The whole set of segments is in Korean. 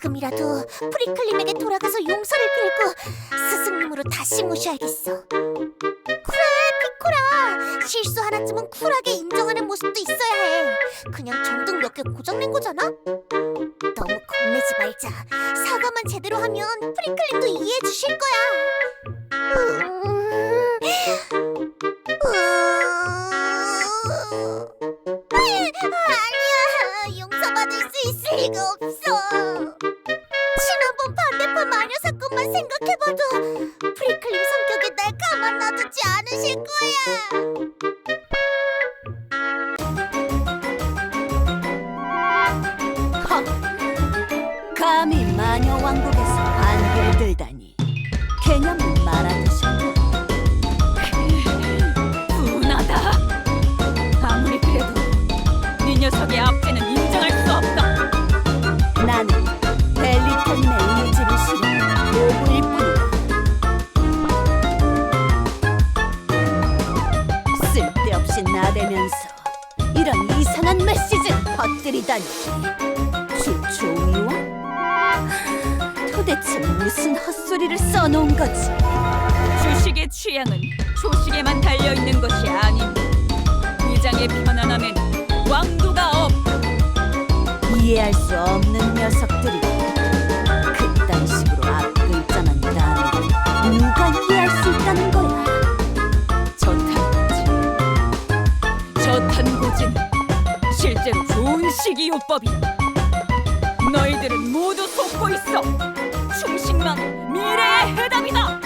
프리클림에게 돌아가서 용서를 빌고 스승님으로 다시 모셔야겠어. 그래, 피코라. 실수 하나쯤은 쿨하게 인정하는 모습도 있어야 해. 그냥 정등 몇 개 고장낸 거잖아. 너무 겁내지 말자. 사과만 제대로 하면 프리클림도 이해해 주실 거야. 음... 음... 아니야, 용서받을 수 있을 리가 없어. 만 놔두지 않으실 거야. 헉! 감히 마녀 왕국에서 반기를 들다니 개념은 말하듯이 분하다. 아무리 그래도 네 녀석의 앞뒤는 인정할 수 없다. 나는 벨리템의 의 퍼뜨리다니 주초위원? 도대체 무슨 헛소리를 써놓은 거지 주식의 취향은 조식에만 달려 있는 것이 아닌 위장의 편안함엔 왕도가 없다. 이해할 수 없는 녀석들이 그딴 식으로 앞글자만 따면 누가 이해할 수 있다는 거야 저탄고지. 좋은 식이요법이다. 너희들은 모두 속고 있어. 충식만 미래의 해답이다.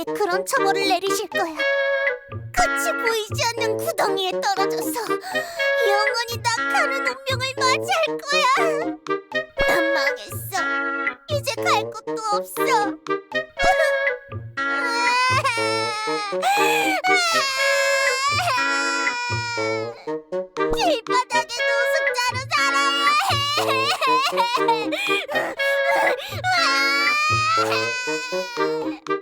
나에게 그런 처벌을 내리실 거야. 끝이 보이지 않는 구덩이에 떨어져서 영원히 낙하는 운명을 맞이할 거야. 난 망했어. 이제 갈 곳도 없어. 길바닥에 노숙자로 살아야 해.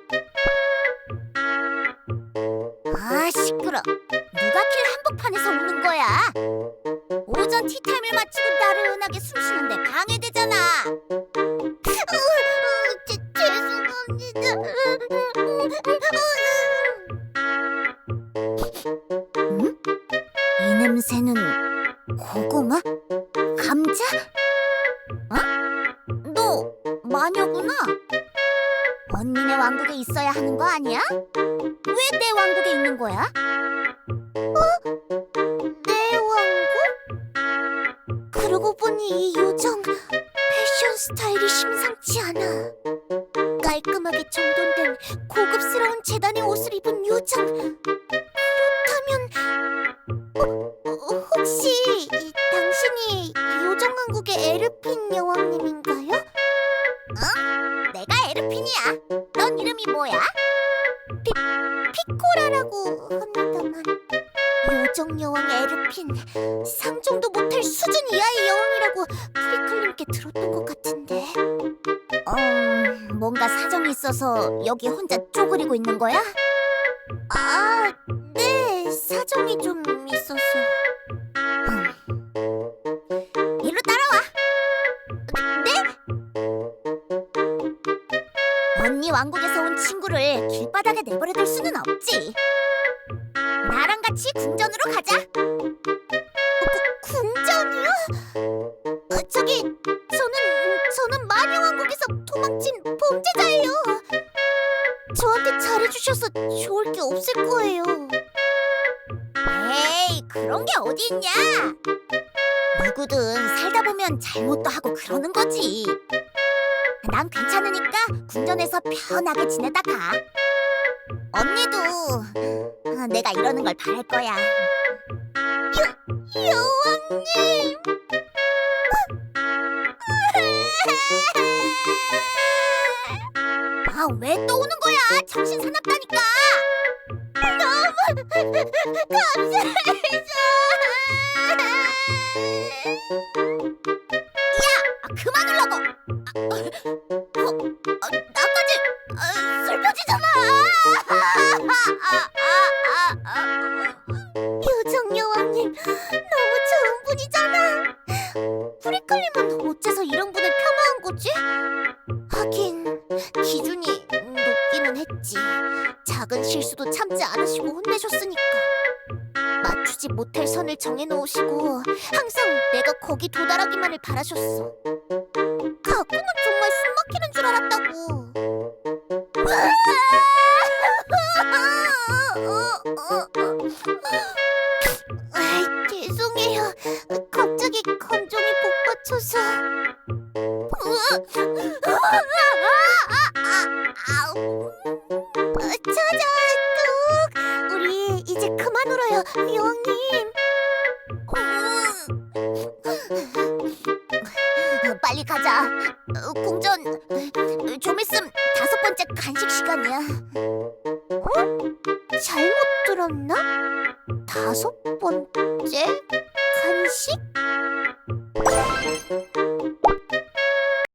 티타임을 마치고 나른하게 숨 쉬는데 방해되잖아. 어, 어. 음? 이 냄새는 고구마? 감자? 어? 너 마녀구나. 언니네 왕국에 있어야 하는 거 아니야? 왜 내 왕국에 있는 거야? 어? 보니 이 요정 패션 스타일이 심상치 않아. 깔끔하게 정돈된 고급스러운 재단의 옷을 입은 요정. 그렇다면 어, 어, 혹시 이, 당신이 요정 왕국의 에르핀 여왕님인가요? 응? 내가 에르핀이야. 넌 이름이 뭐야? 피, 피코라라고 합니다만 요정 여왕 에르핀 상종도 못할 수준 이하의 여왕이라고 프리클님께 들었던 것 같은데 음, 뭔가 사정이 있어서 여기 혼자 쪼그리고 있는 거야? 아, 네, 사정이 좀 있어서 음. 이리로 따라와 네? 언니 왕국에서 온 친구를 길바닥에 내버려둘 수는 없지. 같이 궁전으로 가자. 구, 궁전이요? 어, 저기 저는 저는 마녀 왕국에서 도망친 범죄자예요. 저한테 잘해주셔서 좋을 게 없을 거예요. 에이 그런 게 어디 있냐? 누구든 살다 보면 잘못도 하고 그러는 거지. 난 괜찮으니까 궁전에서 편하게 지내다 가. 언니도 아, 내가 이러는 걸 바랄 거야. 여, 여왕님. 아, 왜 또 오는 거야? 정신 사납다니까. 너무 감사해서. 야, 그만 울라고. 아, 프리클님은 어째서 이런 분을 폄하한 거지? 하긴 기준이 높기는 했지. 작은 실수도 참지 않으시고 혼내셨으니까. 맞추지 못할 선을 정해놓으시고 항상 내가 거기 도달하기만을 바라셨어. 가끔은 정말 숨 막히는 줄 알았다고. 아이, 죄송해요. 복받쳐서. 찾아, 뚝. 우리 이제 그만 울어요. 어, 빨리 가자. 어, 궁전 좀 있음 다섯 번째 간식 시간이야. 어? 잘못 들었나? 다섯 번째?